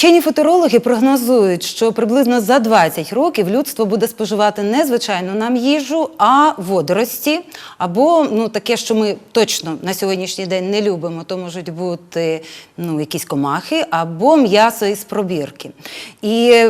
Вчені футурологи прогнозують, що приблизно за 20 років людство буде споживати не звичайну нам їжу, а водорості. Або ну, таке, що ми точно на сьогоднішній день не любимо, то можуть бути ну, якісь комахи або м'ясо із пробірки. І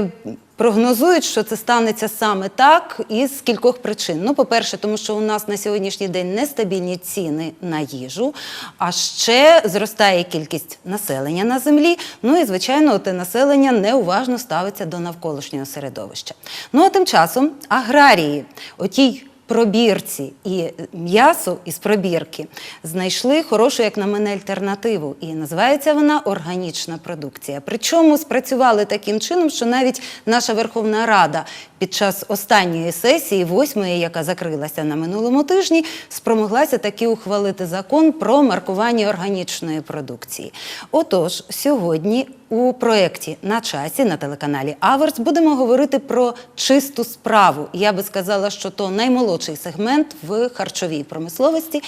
Прогнозують, що це станеться саме так із кількох причин. Ну, по-перше, тому що у нас на сьогоднішній день нестабільні ціни на їжу, а ще зростає кількість населення на землі. Ну і звичайно, те населення неуважно ставиться до навколишнього середовища. Ну а тим часом аграрії, отій пробірці і м'ясо із пробірки знайшли хорошу, як на мене, альтернативу. І називається вона органічна продукція. Причому спрацювали таким чином, що навіть наша Верховна Рада під час останньої сесії, восьмої, яка закрилася на минулому тижні, спромоглася таки ухвалити закон про маркування органічної продукції. Отож, сьогодні у проєкті на часі на телеканалі Аверс будемо говорити про чисту справу. Я би сказала, що то наймолодший сегмент в харчовій промисловості.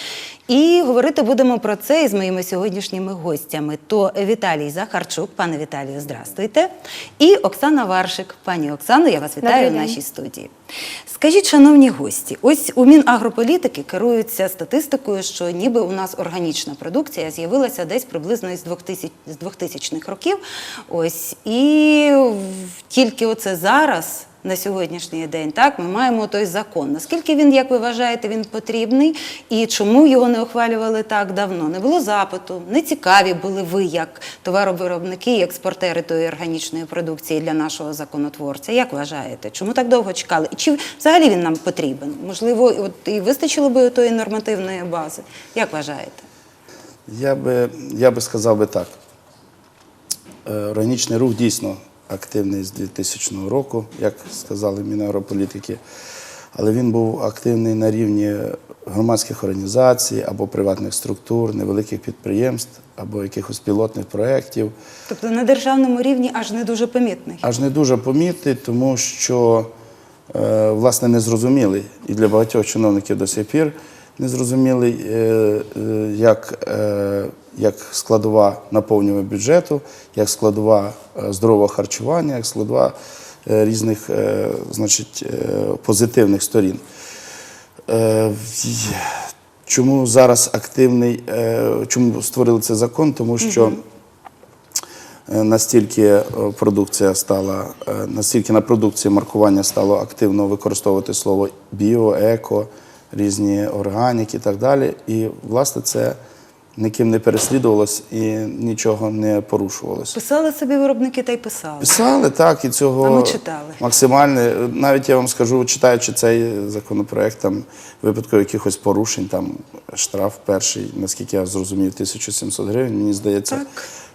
І говорити будемо про це із моїми сьогоднішніми гостями. То Віталій Захарчук, пане Віталію, здрастуйте. І Оксана Варшик. Пані Оксано, я вас вітаю в нашій студії. Скажіть, шановні гості, ось у Мінагрополітики керуються статистикою, що ніби у нас органічна продукція з'явилася десь приблизно із 2000 з 2000-х років. Ось і тільки оце зараз. На сьогоднішній день так ми маємо той закон. Наскільки він, як ви вважаєте, він потрібний і чому його не ухвалювали так давно? Не було запиту, не цікаві були ви як товаровиробники експортери тої органічної продукції для нашого законотворця. Як вважаєте, чому так довго чекали? І чи взагалі він нам потрібен? Можливо, от і вистачило би тої нормативної бази? Як вважаєте? Я би, я би сказав би так. Е, Органічний рух дійсно активний з 2000 року, як сказали Мінагрополітики, але він був активний на рівні громадських організацій або приватних структур, невеликих підприємств, або якихось пілотних проєктів. Тобто на державному рівні аж не дуже помітний. Аж не дуже помітний, тому що е, власне незрозумілий і для багатьох чиновників до сих пір незрозумілий е, е, як, як складова наповнювання бюджету, як складова е, здорового харчування, як складова е, різних е, значить, позитивних сторін. Чому зараз активний, чому створили цей закон? Тому що настільки продукція стала, настільки на продукції маркування стало активно використовувати слово біо, еко, різні органіки і так далі. І, власне, це ніким не переслідувалось і нічого не порушувалося. Писали собі виробники та й писали. Писали так, і цього А ми читали. максимальне. Навіть я вам скажу, читаючи цей законопроект, там випадку якихось порушень, там штраф перший, наскільки я зрозумів, 1700 гривень. Мені здається, Так.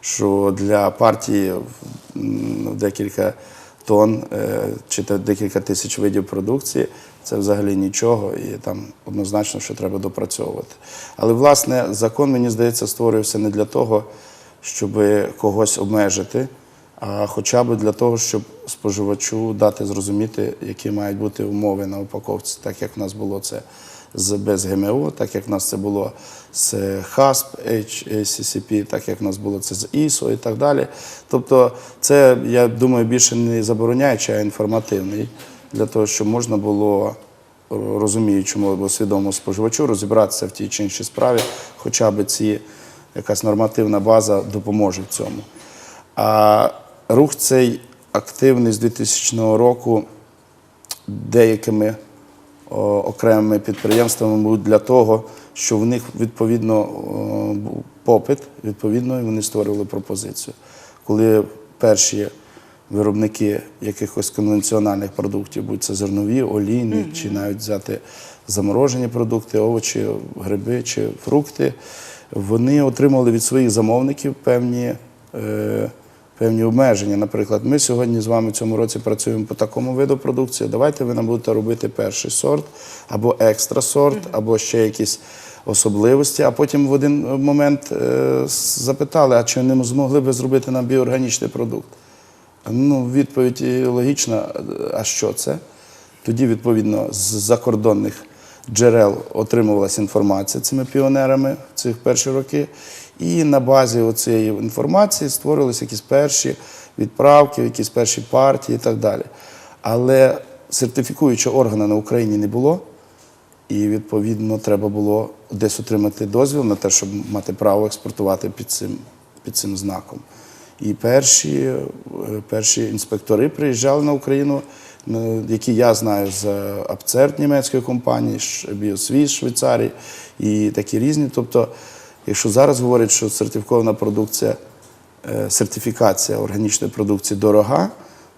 що для партії декілька тонн е, чи декілька тисяч видів продукції це взагалі нічого, і там однозначно, що треба допрацьовувати. Але власне закон, мені здається, створювався не для того, щоб когось обмежити, а хоча б для того, щоб споживачу дати зрозуміти, які мають бути умови на упаковці, так як в нас було це з без ГМО, так як в нас це було з ХАСП, HACCP, так як в нас було це з ISO і так далі. Тобто, це, я думаю, більше не забороняючий, а інформативний, для того, щоб можна було розуміючому або свідомому споживачу розібратися в тій чи іншій справі, хоча б ці якась нормативна база допоможе в цьому. А рух цей активний з 2000 року деякими о, окремими підприємствами був для того, що в них відповідно був попит, відповідно, і вони створювали пропозицію. Коли перші виробники якихось конвенціональних продуктів, будь це зернові, олійні, чи навіть взяти заморожені продукти, овочі, гриби чи фрукти, вони отримали від своїх замовників певні. Е, певні обмеження. Наприклад, ми сьогодні з вами в цьому році працюємо по такому виду продукції. Давайте ви нам будете робити перший сорт, або екстра сорт, або ще якісь особливості. А потім в один момент е, запитали, а чи не змогли б зробити нам біоорганічний продукт? Ну, відповідь логічна, а що це? Тоді, відповідно, з закордонних джерел отримувалася інформація цими піонерами в ці перші роки. І на базі цієї інформації створилися якісь перші відправки, якісь перші партії і так далі. Але сертифікуючого органу на Україні не було. І відповідно треба було десь отримати дозвіл на те, щоб мати право експортувати під цим, під цим знаком. І перші, е, перші інспектори приїжджали на Україну, які я знаю з Апцерт німецької компанії, Біосвіз Швейцарії і такі різні. Тобто, якщо зараз говорять, що сертифікована продукція, е, сертифікація органічної продукції дорога,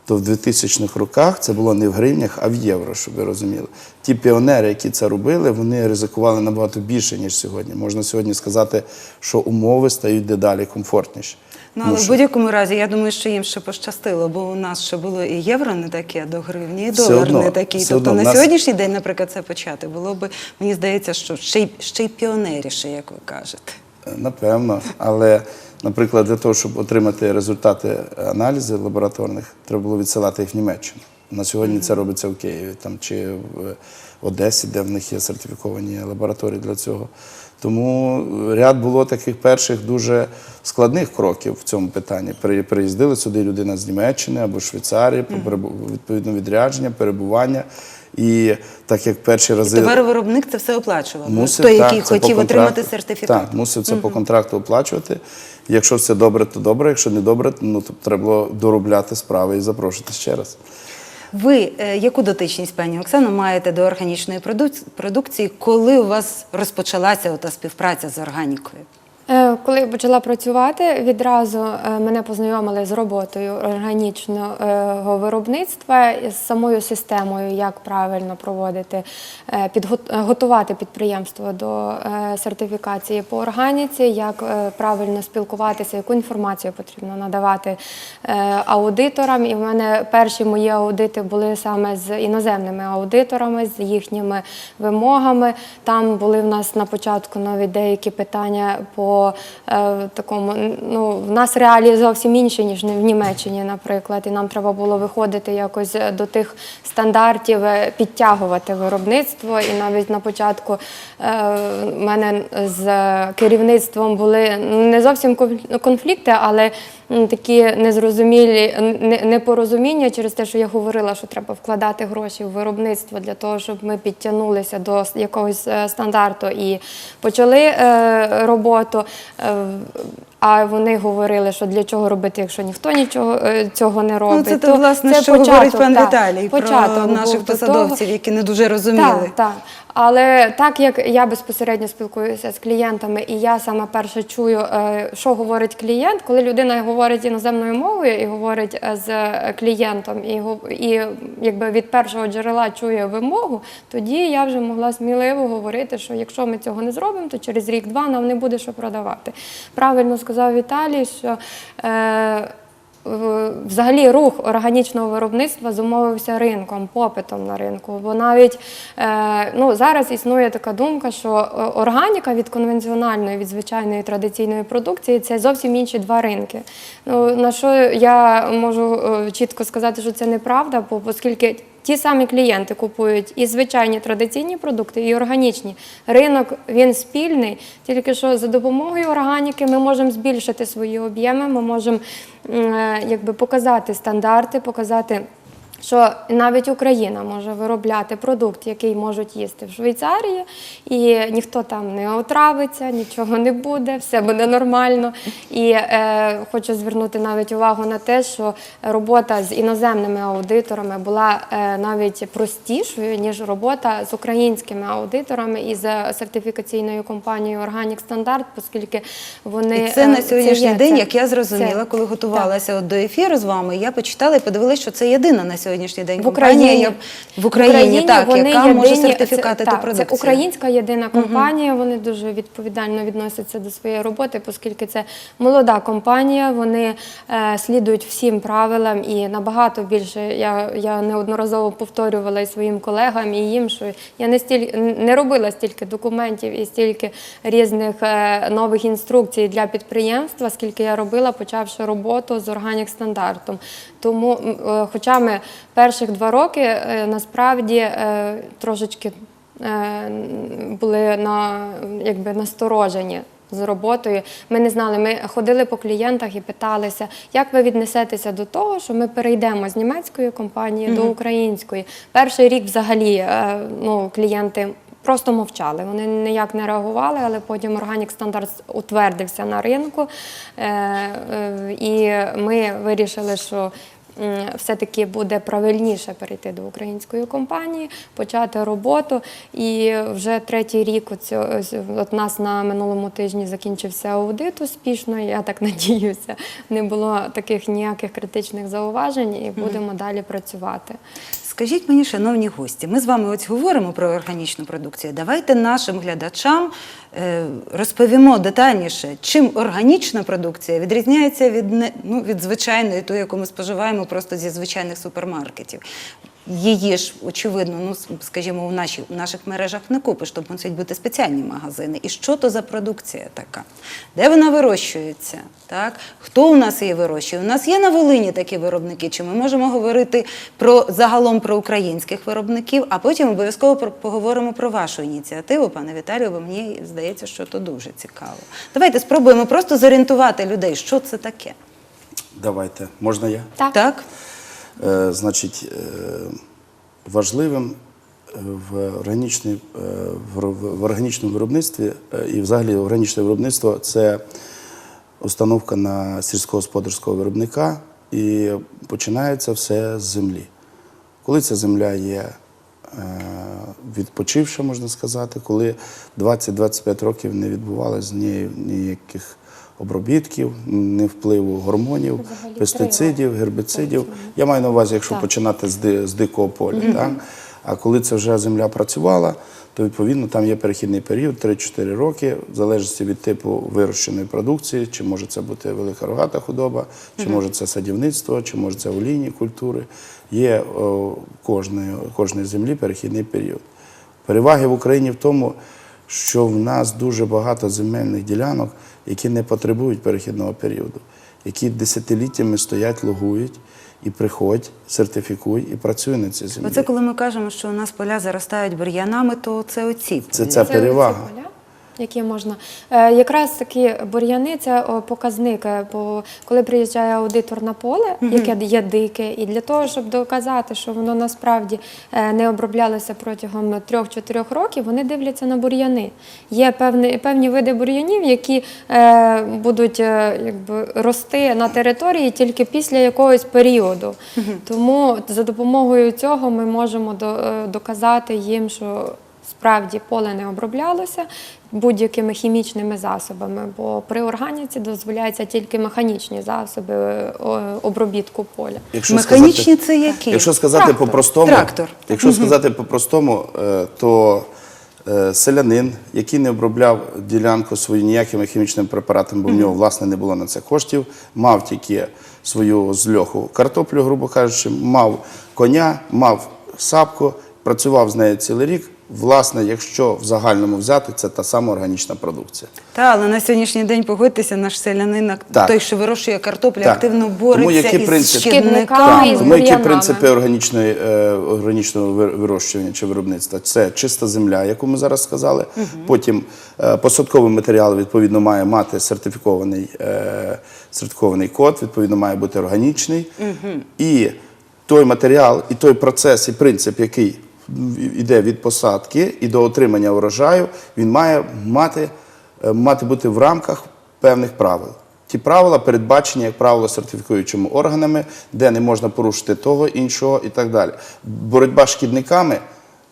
то в 2000-х роках це було не в гривнях, а в євро, щоб ви розуміли. Ті піонери, які це робили, вони ризикували набагато більше, ніж сьогодні. Можна сьогодні сказати, що умови стають дедалі комфортніші. Ну, але в будь-якому разі, я думаю, що їм ще пощастило, бо у нас ще було і євро не таке до гривні, і долар одно, не такий. Тобто на нас- сьогоднішній день, наприклад, це почати було би, мені здається, що ще й ще й піонеріше, як ви кажете. Напевно, але, наприклад, для того, щоб отримати результати аналізів лабораторних, треба було відсилати їх в Німеччину. На сьогодні це робиться в Києві там, чи в Одесі, де в них є сертифіковані лабораторії для цього. Тому ряд було таких перших дуже складних кроків в цьому питанні. При- Приїздили сюди людина з Німеччини або Швейцарії, по відповідно відрядження, перебування. І так як перші рази Товаровиробник це все оплачував. Мусив, Той, так, який це хотів отримати сертифікат. Так, мусив це по контракту оплачувати. Якщо все добре, то добре. Якщо не добре, ну то треба було доробляти справи і запрошувати ще раз. Ви е, яку дотичність, пані Оксано, маєте до органічної продук- продукції, коли у вас розпочалася ота співпраця з органікою? Е, Коли я почала працювати, відразу е, мене познайомили з роботою органічного виробництва з самою системою, як правильно проводити, е, е, готувати підприємство до е, сертифікації по органіці, як е, правильно спілкуватися, яку інформацію потрібно надавати е, аудиторам. І в мене перші мої аудити були саме з іноземними аудиторами, з їхніми вимогами. Там були в нас на початку навіть деякі питання по е, такому. Ну, в нас реалії зовсім інші, ніж в Німеччині, наприклад. І нам треба було виходити якось до тих стандартів, е, підтягувати виробництво. І навіть на початку е, в мене з керівництвом були не зовсім конфлікти, але такі незрозумілі непорозуміння через те, що я говорила, що треба вкладати гроші в виробництво для того, щоб ми підтягнулися до якогось е, стандарту і почали е, роботу. А вони говорили, що для чого робити, якщо ніхто нічого е, цього не робить. Ну, це, то, власне, що початок, говорить пан так, Віталій початок про наших посадовців, того. які не дуже розуміли. Так, так. Але так як я безпосередньо спілкуюся з клієнтами, і я саме перше чую, е, що говорить клієнт, коли людина говорить іноземною мовою і говорить е, з клієнтом, і, і якби від першого джерела чує вимогу, тоді я вже могла сміливо говорити, що якщо ми цього не зробимо, то через рік-два нам не буде що продавати. Правильно сказав Віталій, що. Е, Взагалі рух органічного виробництва зумовився ринком, попитом на ринку. Бо навіть е, ну, зараз існує така думка, що е, органіка від конвенціональної, від звичайної традиційної продукції це зовсім інші два ринки. Ну, на що я можу е, чітко сказати, що це неправда, бо оскільки Ті самі клієнти купують і звичайні традиційні продукти, і органічні. Ринок він спільний, тільки що за допомогою органіки ми можемо збільшити свої об'єми, ми можемо е, якби показати стандарти, показати. Що навіть Україна може виробляти продукт, який можуть їсти в Швейцарії, і ніхто там не отравиться, нічого не буде, все буде нормально. І е, хочу звернути навіть увагу на те, що робота з іноземними аудиторами була е, навіть простішою, ніж робота з українськими аудиторами і з сертифікаційною компанією Organic Standard, оскільки вони І це е, на сьогоднішній є, день, це- як я зрозуміла, це- коли готувалася от до ефіру з вами, я почитала і подивилася, що це єдина на сьогоднішній день В компанія Україні, в Україні, так, вони яка може сертифікати це, ту продукцію. Це українська єдина компанія. Вони дуже відповідально відносяться до своєї роботи, оскільки це молода компанія. Вони е, слідують всім правилам і набагато більше. Я, я неодноразово повторювала і своїм колегам і їм, що я не стіль не робила стільки документів і стільки різних е, нових інструкцій для підприємства, скільки я робила, почавши роботу з органік стандартом. Тому, е, хоча ми перших два роки е, насправді е, трошечки е, були на якби насторожені. з роботою. Ми не знали. Ми ходили по клієнтах і питалися, як ви віднесетеся до того, що ми перейдемо з німецької компанії до української. Перший рік взагалі ну, клієнти. Просто мовчали, вони ніяк не реагували, але потім Organic Standards утвердився на ринку, і ми вирішили, що все-таки буде правильніше перейти до української компанії, почати роботу. І вже третій рік от цього- нас на минулому тижні закінчився аудит успішно. Я так надіюся, не було таких ніяких критичних зауважень, і будемо далі працювати. Скажіть мені, шановні гості, ми з вами ось говоримо про органічну продукцію. Давайте нашим глядачам е, розповімо детальніше, чим органічна продукція відрізняється від, ну, від звичайної, ту, яку ми споживаємо просто зі звичайних супермаркетів. Її ж, очевидно, ну, скажімо, у, наші, у наших мережах не купиш, тобто мусять бути спеціальні магазини. І що то за продукція така? Де вона вирощується? Так? Хто у нас її вирощує? У нас є на Волині такі виробники, чи ми можемо говорити про загалом про українських виробників, а потім обов'язково про- поговоримо про вашу ініціативу, пане Віталію, бо мені здається, що то дуже цікаво. Давайте спробуємо просто зорієнтувати людей, що це таке. Давайте, можна я? Так. Так? Е, значить, е, важливим в, е, в, органічному виробництві і взагалі органічне виробництво це установка на сільськогосподарського виробника і починається все з землі. Коли ця земля є відпочивша, можна сказати, коли 20-25 років не відбувалося з ніяких обробітків, не впливу гормонів, Взагалі пестицидів, гербіцидів. Я маю на увазі, якщо Так. починати з, ди- з дикого поля. Так? А коли це вже земля працювала, то відповідно там є перехідний період 3-4 роки, в залежності від типу вирощеної продукції, чи може це бути велика рогата худоба, чи може це садівництво, чи може це олійні культури. Є о, кожної, кожної землі перехідний період. Переваги в Україні в тому, що в нас дуже багато земельних ділянок, які не потребують перехідного періоду, які десятиліттями стоять, логують і приходь, сертифікуй і працюй на цій землі. Оце коли ми кажемо, що у нас поля заростають бур'янами, то це оці. Це ця Це перевага. Які можна е, якраз такі бур'яни це показник. е, Бо коли приїжджає аудитор на поле, яке є дике, і для того, щоб доказати, що воно насправді е, не оброблялося протягом 3-4 років, вони дивляться на бур'яни. Є певні, певні види бур'янів, які е, будуть е, якби рости на території тільки після якогось періоду. Тому за допомогою цього ми можемо е, доказати їм, що справді поле не оброблялося будь-якими хімічними засобами, бо при органіці дозволяються тільки механічні засоби е, обробітку поля. Якщо Механічні сказати- це які? Якщо сказати Трактор. по-простому, Трактор. якщо сказати по-простому, е, то е, селянин, який не обробляв ділянку свою ніякими хімічними препаратами, бо в нього власне не було на це коштів, мав тільки свою зльоху картоплю, грубо кажучи, мав коня, мав сапку, працював з нею цілий рік. Власне, якщо в загальному взяти, це та сама органічна продукція. Та, але на сьогоднішній день погодьтеся, наш селянин, Так. той, що вирощує картоплю, Так. активно Тому бореться із принцип? шкідниками. Тому які принципи органічної, е, органічного вирощування чи виробництва? Це чиста земля, яку ми зараз сказали. Потім е, посадковий матеріал відповідно має мати сертифікований, е, сертифікований код, відповідно має бути органічний. І той матеріал, і той процес, і принцип, який йде від посадки і до отримання урожаю, він має мати, е, мати бути в рамках певних правил. Ті правила передбачені, як правило, сертифікуючими органами, де не можна порушити того, іншого і так далі. Боротьба з шкідниками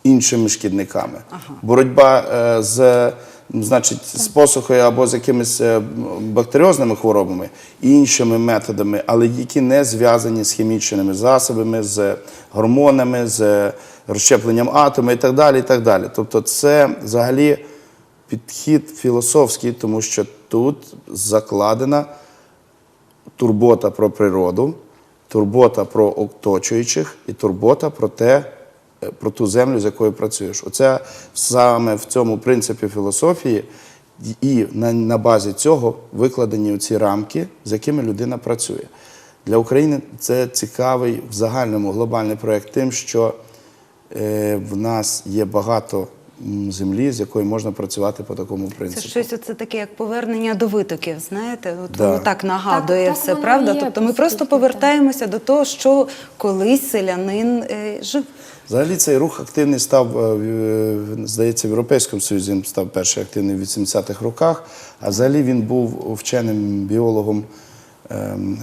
іншими шкідниками. Боротьба е, з, значить, з посухою або з якимись е, бактеріозними хворобами іншими методами, але які не зв'язані з хімічними засобами, з гормонами, з розщепленням атому і так далі. І так далі. Тобто, це взагалі підхід філософський, тому що тут закладена турбота про природу, турбота про оточуючих і турбота про те, е, про ту землю, з якою працюєш. Оце саме в цьому принципі філософії, і на, на базі цього викладені ці рамки, з якими людина працює. Для України це цікавий в загальному глобальний проєкт тим, що в нас є багато землі, з якою можна працювати по такому Це щось оце таке, як повернення до витоків. Знаєте, от Да. воно так нагадує Так, так все, правда? є, тобто ми просто повертаємося до того, що колись селянин е, жив. Взагалі цей рух активний став, е, в- е, здається, в Європейському Союзі він став перший активний в 80-х роках, а взагалі він був вченим біологом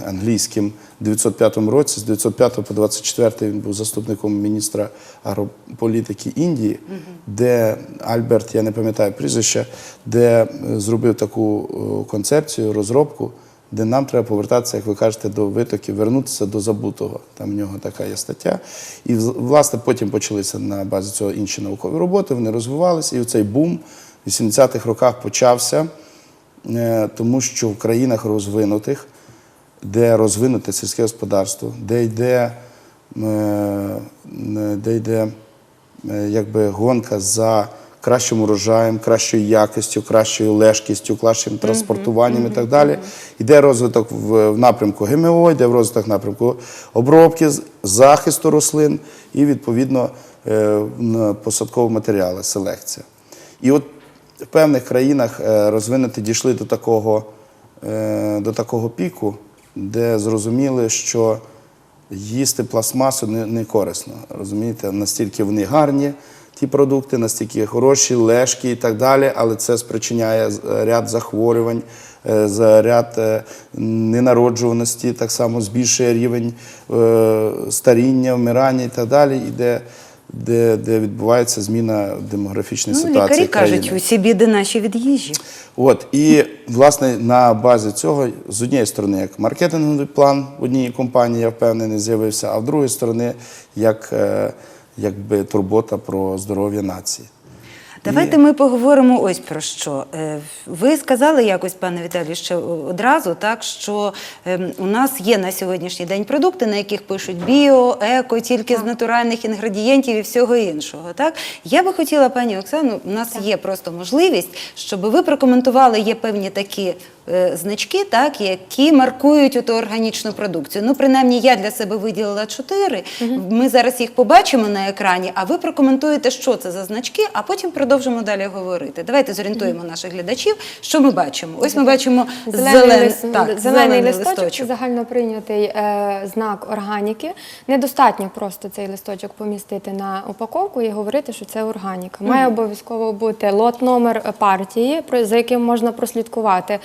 англійським в 905 році. З 905 по 24 він був заступником міністра агрополітики Індії, де Альберт, я не пам'ятаю прізвище, де е, зробив таку е, концепцію, розробку, де нам треба повертатися, як ви кажете, до витоків, вернутися до забутого. Там в нього така є стаття. І власне потім почалися на базі цього інші наукові роботи, вони розвивалися, і цей бум в 80-х роках почався, е, тому що в країнах розвинутих, де розвинуте сільське господарство, де йде, е, е, де йде е, якби гонка за кращим урожаєм, кращою якістю, кращою лежкістю, кращим транспортуванням і так далі. Йде розвиток в, в напрямку ГМО, йде в розвиток напрямку обробки, захисту рослин і, відповідно, е, на посадкові матеріали, селекція. І от в певних країнах розвинуті дійшли до такого, е, до такого піку, де зрозуміли, що їсти пластмасу не, не корисно. Розумієте, настільки вони гарні, ті продукти, настільки хороші, лежкі і так далі, але це спричиняє ряд захворювань, е, за ряд е, ненароджуваності, так само збільшує рівень е, старіння, вмирання і так далі, і де, де, відбувається зміна демографічної Ну, ситуації. лікарі кажуть, усі біди наші від їжі. От і власне на базі цього з однієї сторони, як маркетинговий план в одній компанії, я впевнений, з'явився, а в другої сторони, як е, якби турбота про здоров'я нації. Давайте ми поговоримо ось про що. Е, Ви сказали якось, пане Віталію, ще одразу, так що ем, у нас є на сьогоднішній день продукти, на яких пишуть біо, еко, тільки з натуральних інгредієнтів і всього іншого. Так я би хотіла, пані Оксану, у нас є просто можливість, щоб ви прокоментували, є певні такі. Е, Значки, так, які маркують ту органічну продукцію. Ну, принаймні, я для себе виділила чотири. Ми зараз їх побачимо на екрані, а ви прокоментуєте, що це за значки, а потім продовжимо далі говорити. Давайте зорієнтуємо наших глядачів, що ми бачимо. Ось ми бачимо Зелений, зелен... лис- так, зелений, листочок, листочок. загальноприйнятий е, знак органіки. Недостатньо просто цей листочок помістити на упаковку і говорити, що це органіка. Має обов'язково бути лот номер партії, за яким можна прослідкувати,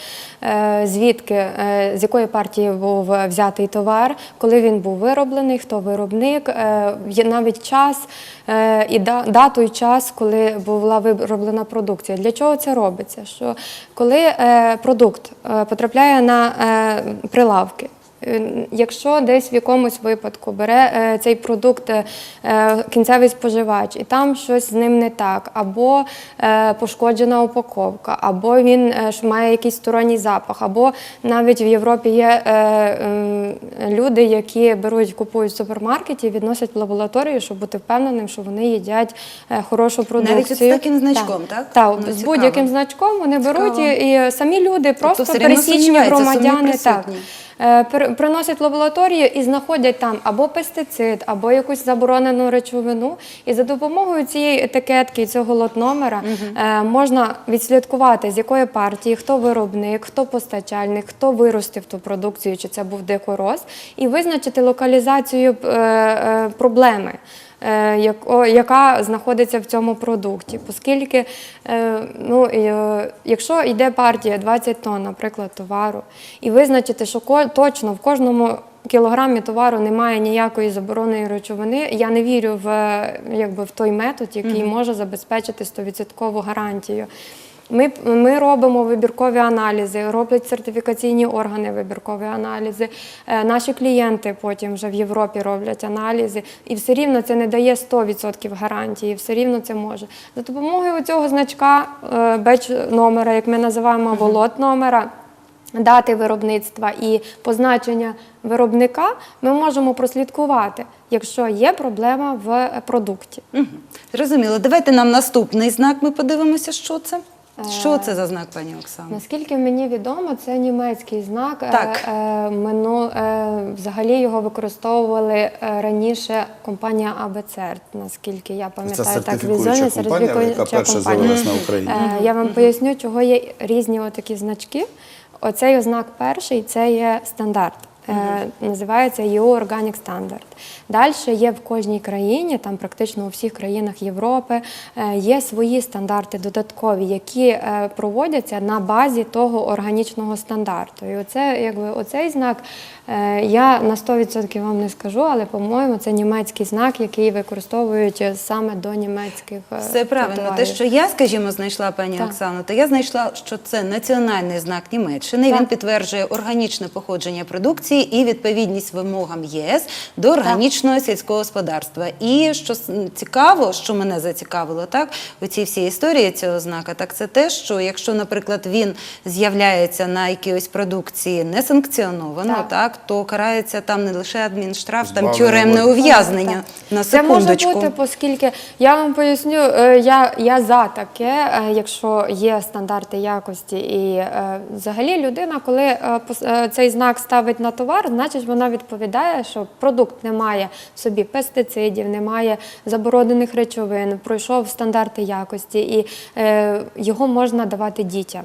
звідки, е, з якої партії був взятий товар, коли він був вироблений, хто виробник, е, навіть час е, і дату і час, коли була вироблена продукція. Для чого це робиться? Що коли е, продукт е, потрапляє на е, прилавки. Е, Якщо десь в якомусь випадку бере е, цей продукт е, кінцевий споживач, і там щось з ним не так, або пошкоджена упаковка, або він має якийсь сторонній запах, або навіть в Європі є люди, які беруть, купують в супермаркеті, відносять в лабораторію, щоб бути впевненим, що вони їдять хорошу продукцію. Навіть з таким значком, так? Так, Ну, з будь-яким значком вони беруть і, і самі люди, просто все рівно пересічні громадяни, так, приносять в лабораторію і знаходять там або пестицид, або якусь заборонену речовину. І за допомогою цієї етикетки, і цього лот-номера е, можна відслідкувати, з якої партії, хто виробник, хто постачальник, хто виростив ту продукцію, чи це був дикороз, і визначити локалізацію е, е, проблеми е, яка знаходиться в цьому продукті. Оскільки, е, ну, е, якщо йде партія 20 тонн, наприклад, товару, і визначити, що точно в кожному кілограмі товару немає ніякої забороненої речовини, я не вірю в, е, якби, в той метод, який може забезпечити 100% гарантію. Ми, ми робимо вибіркові аналізи, роблять сертифікаційні органи вибіркові аналізи. Е, наші клієнти потім вже в Європі роблять аналізи, і все рівно це не дає 100% гарантії, все рівно це може. За допомогою цього значка е, беч номера, як ми називаємо, або лот номера. Дати виробництва і позначення виробника ми можемо прослідкувати, якщо є проблема в продукті. Мгм. Зрозуміло. Давайте нам наступний знак. Ми подивимося, що це. Що це за знак, пані Оксано? Наскільки мені відомо, це німецький знак. Е, Так. Е, мину, е, взагалі його використовували е, раніше компанія АБЦР, наскільки я пам'ятаю, так сертифікуюча візуальна компанія, яка перша компанія. з'явилась на Україні. Е, Я вам поясню, чого є різні отакі значки. Оцей ознак перший це є стандарт. Е, Називається EU Organic Standard. Далі є в кожній країні, там практично у всіх країнах Європи, е, є свої стандарти додаткові, які е, проводяться на базі того органічного стандарту. І оце, якби, оцей знак я на 100% вам не скажу, але по-моєму це німецький знак, який використовують саме до німецьких Все правильно. Те, що я, скажімо, знайшла пані Так. Оксано, то я знайшла, що це національний знак Німеччини. Так. Він підтверджує органічне походження продукції і відповідність вимогам ЄС до органічного сільського господарства. І що цікаво, що мене зацікавило, так у цій всій історії цього знака, так це те, що якщо, наприклад, він з'являється на якійсь продукції несанкціоновано, так. Так. то карається там не лише адмінштраф, там тюремне ув'язнення. Так. На Це може бути, оскільки я вам поясню, е, я, я за таке, е, якщо є стандарти якості. І е, взагалі людина, коли пос- цей знак ставить на товар, значить вона відповідає, що продукт не має в собі пестицидів, не має заборонених речовин, пройшов стандарти якості, і е, його можна давати дітям.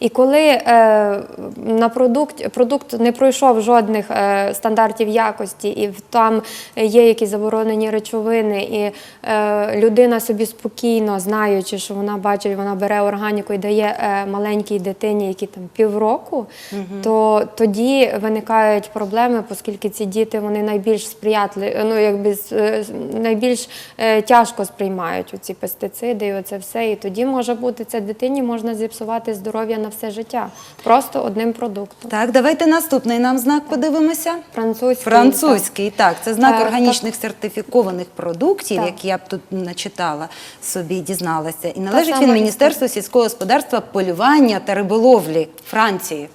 І коли е, на продукт, продукт не пройшов жодних е, стандартів якості, і там є якісь заборонені речовини, і е, людина собі спокійно, знаючи, що вона бачить, вона бере органіку і дає е, маленькій дитині, які там півроку, то тоді виникають проблеми, оскільки ці діти вони найбільш сприятливі, ну якби е, найбільш е, тяжко сприймають ці пестициди, і оце все. І тоді може бути це дитині можна зіпсувати здоров'я на все життя, просто одним продуктом. Так, давайте наступний нам знак подивимося. Французький, Французький, так, це знак Е, органічних сертифікованих продуктів, Так. як я б тут начитала собі, дізналася. І належить сама він Міністерству сільського господарства, полювання та риболовлі Франції.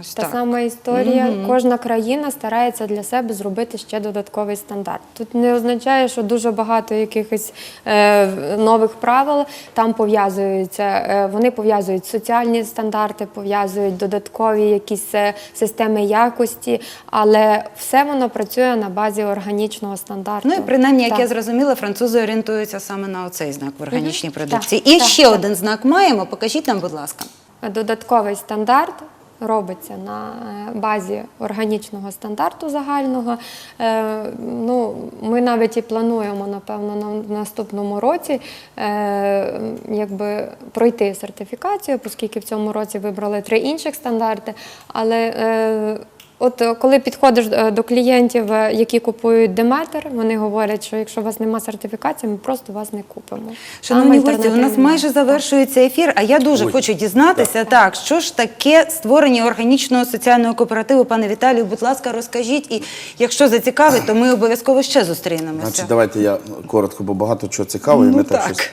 Ось Та так. сама історія. Кожна країна старається для себе зробити ще додатковий стандарт. Тут не означає, що дуже багато якихось е, нових правил там пов'язуються. Е, вони пов'язують соціальні стандарти, пов'язують додаткові якісь е, системи якості, але все воно працює на базі органічного стандарту. Ну і принаймні, як Так. я зрозуміла, французи орієнтуються саме на оцей знак в органічній Так, продукції. так, І так, ще так. один знак маємо. Покажіть нам, будь ласка. Додатковий стандарт робиться на е, базі органічного стандарту загального. Е, Ну, ми навіть і плануємо, напевно, на в наступному році е, якби пройти сертифікацію, оскільки в цьому році вибрали три інших стандарти. Але От е, коли підходиш е, до клієнтів, е, які купують Деметр, вони говорять, що якщо у вас немає сертифікації, ми просто вас не купимо. Шановні гості, у нас майже завершується ефір, а я дуже Ой, хочу дізнатися, так. що ж таке створення органічного соціального кооперативу. Пане Віталію, будь ласка, розкажіть. І якщо зацікавить, то ми обов'язково ще зустрінемося. Значить, давайте я коротко, бо багато чого цікавого. і Ну, ми так. так. щось.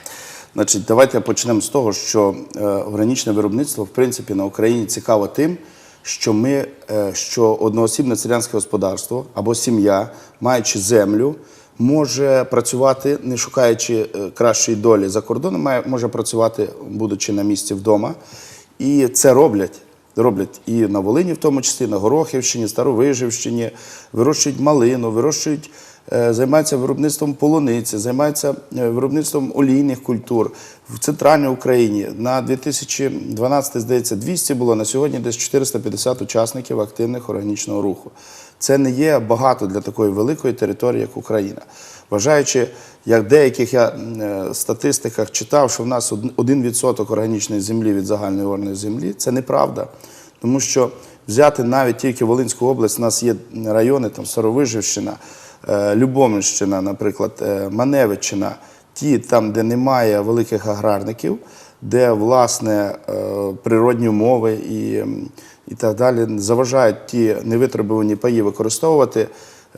Значить, давайте почнемо з того, що е, органічне виробництво, в принципі, на Україні цікаво тим, що ми, е, що одноосібне селянське господарство або сім'я, маючи землю, може працювати, не шукаючи е, кращої долі за кордоном, має, може працювати, будучи на місці вдома. І це роблять. Роблять і на Волині, в тому числі, на Горохівщині, Старовижівщині, вирощують малину, вирощують, е, займаються виробництвом полуниці, займаються е, виробництвом олійних культур в центральній Україні. На 2012, здається, 200 було, на сьогодні десь 450 учасників активних органічного руху. Це не є багато для такої великої території, як Україна. Вважаючи, як деяких я е, статистиках читав, що в нас од- 1% органічної землі від загальної орної землі, це неправда. Тому що взяти навіть тільки Волинську область, у нас є райони, там Старовижівщина, е, наприклад, е, Маневиччина, ті, там, де немає великих аграрників, де власне е, природні умови і, і так далі заважають ті невитребувані паї використовувати,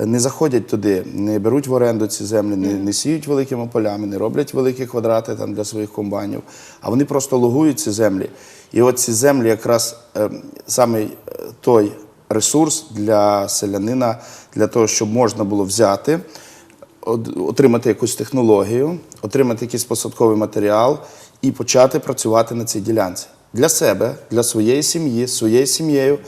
не заходять туди, не беруть в оренду ці землі, не, не сіють великими полями, не роблять великі квадрати там для своїх комбайнів, а вони просто лугують ці землі. І от ці землі якраз е, саме той ресурс для селянина, для того, щоб можна було взяти отримати якусь технологію, отримати якийсь посадковий матеріал і почати працювати на цій ділянці. для себе, для своєї сім'ї, своєю сім'єю,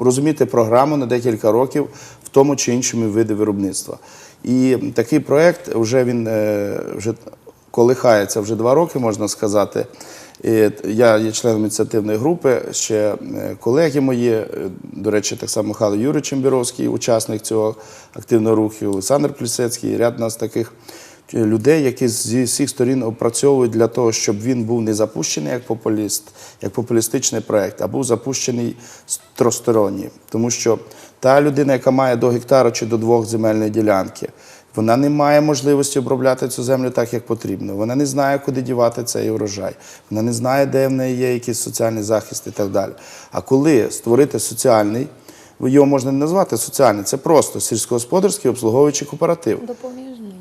розуміти програму на декілька років в тому чи іншому виді виробництва. І такий проект вже він е, вже колихається вже два роки, можна сказати. Я є членом ініціативної групи, ще е, колеги мої, е, до речі, так само Михайло Юрій Чембіровський, учасник цього активного руху, Олександр Плісецький, ряд нас таких е, людей, які зі всіх сторін опрацьовують для того, щоб він був не запущений як популіст, як популістичний проект, а був запущений тросторонній. Тому що та людина, яка має до гектара чи до двох земельної ділянки, вона не має можливості обробляти цю землю так, як потрібно. Вона не знає, куди дівати цей урожай. Вона не знає, де в неї є якийсь соціальний захист і так далі. А коли створити соціальний, його можна не назвати соціальний, це просто сільськогосподарський обслуговуючий кооператив. Допоміжний.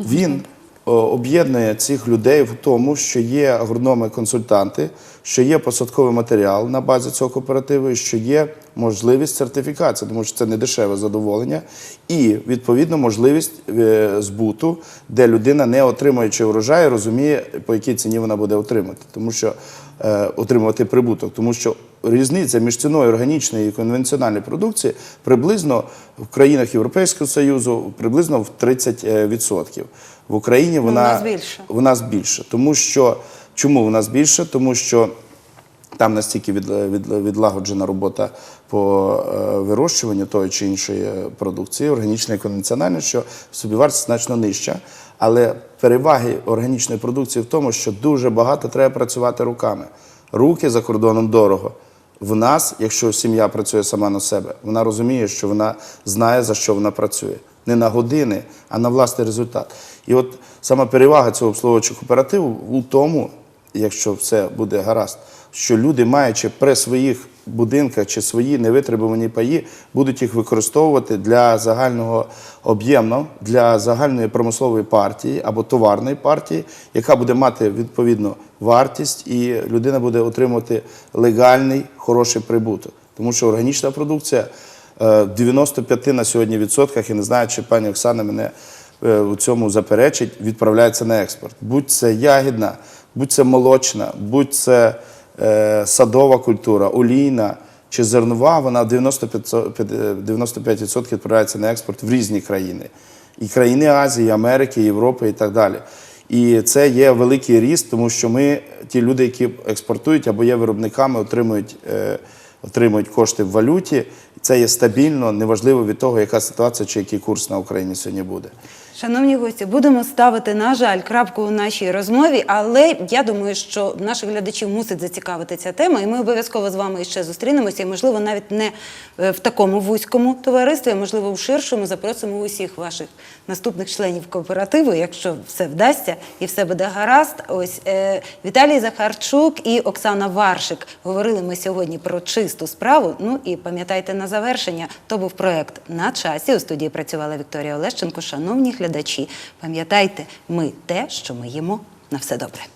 Він об'єднує цих людей в тому, що є агрономи-консультанти, що є посадковий матеріал на базі цього кооперативу, що є можливість сертифікації, тому що це не дешеве задоволення, і відповідно можливість е, збуту, де людина, не отримуючи урожай, розуміє, по якій ціні вона буде отримати, тому що е, отримувати прибуток, тому що різниця між ціною органічної і конвенціональної продукції приблизно в країнах Європейського Союзу приблизно в 30%. В Україні вона, нас більше. в нас більше. Тому що чому в нас більше? Тому що там настільки від, від, відлагоджена робота по е, вирощуванню тої чи іншої продукції, органічної і конвенціональної, що собівартість значно нижча. Але переваги органічної продукції в тому, що дуже багато треба працювати руками. Руки за кордоном дорого. В нас, якщо сім'я працює сама на себе, вона розуміє, що вона знає, за що вона працює. Не на години, а на власний результат. І от саме перевага цього обслуговуючого кооперативу у тому, якщо все буде гаразд, що люди, маючи при своїх будинках чи свої невитребувані паї, будуть їх використовувати для загального об'єму, для загальної промислової партії або товарної партії, яка буде мати відповідну вартість, і людина буде отримувати легальний хороший прибуток. Тому що органічна продукція 95 на сьогодні відсотках, і не знаю, чи пані Оксана мене е, у цьому заперечить, відправляється на експорт. Будь це ягідна, будь це молочна, будь це е, садова культура, олійна чи зернова, вона 95%, 95% відправляється на експорт в різні країни. І країни Азії, Америки, Європи і так далі. І це є великий ріст, тому що ми, ті люди, які експортують або є виробниками, отримують, е, отримують кошти в валюті. Це є стабільно, неважливо від того, яка ситуація чи який курс на Україні сьогодні буде. Шановні гості, будемо ставити, на жаль, крапку у нашій розмові, але я думаю, що наших глядачів мусить зацікавити ця тема, і ми обов'язково з вами ще зустрінемося, і, можливо, навіть не е, в такому вузькому товаристві, а можливо, в ширшому запросимо усіх ваших наступних членів кооперативу, якщо все вдасться і все буде гаразд. Ось е, Віталій Захарчук і Оксана Варшик говорили ми сьогодні про чисту справу. Ну і пам'ятайте на завершення, то був проект на часі. У студії працювала Вікторія Олещенко. Шановні глядачі, пам'ятайте, ми те, що ми їмо. На все добре.